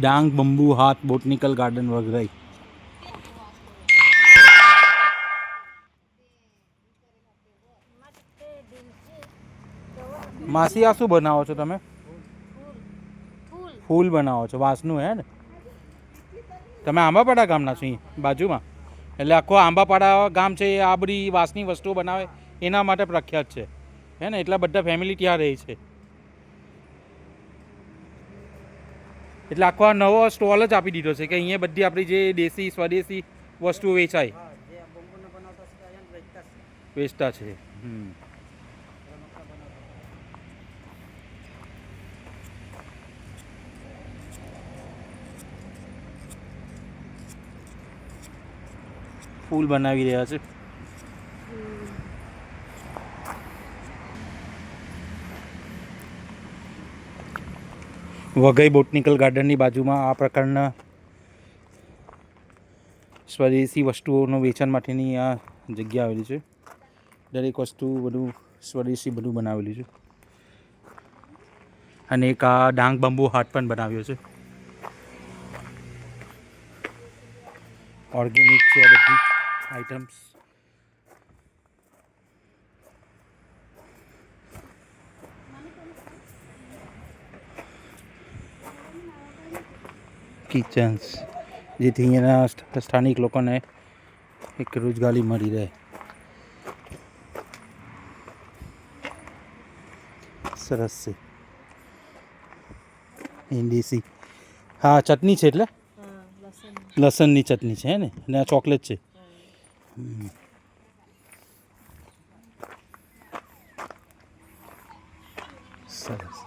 Dang, bamboo, હાથ, botanical garden વગેરે. માસી આ શું બનાવો છો તમે? ફૂલ બનાવો છો, વાંસનું હે ને? તમે આંબાપાડા ગામના છો બાજુમાં? એટલે આખો આંબાપાડા ગામ છે એ આ બધી વાંસની વસ્તુઓ બનાવે, એના માટે પ્રખ્યાત છે. હે ને, એટલા બધા ફેમિલી ત્યાં રહે છે. એટલે આખો આ નવો સ્ટોલ જ આપી દીધો છે કે અહીંયા બધી આપણી જે દેશી સ્વદેશી વસ્તુઓ વેચાય. વેચતા છે. હમ. ફૂલ બનાવી રહ્યા છે. વઘઈ બોટનિકલ ગાર્ડનની બાજુમાં આ પ્રકારના સ્વદેશી વસ્તુઓનું વેચાણ માટેની આ જગ્યા આવેલી છે. દરેક વસ્તુ બધું સ્વદેશી બધું બનાવેલું છે. અને એક આ ડાંગ બંબુ હાટ પણ બનાવ્યો છે. ઓર્ગેનિક છે બધી આઇટમ્સ. કિચન્સ જેથી અહીંયાના સ્થ- સ્થાનિક લોકોને એક રોજગારી મળી રહે. સરસ છે. ઇન્ડીસી હા, ચટણી છે એટલે? લસણની ચટણી છે, હે ને? અને આ ચોકલેટ છે. હમ. સરસ.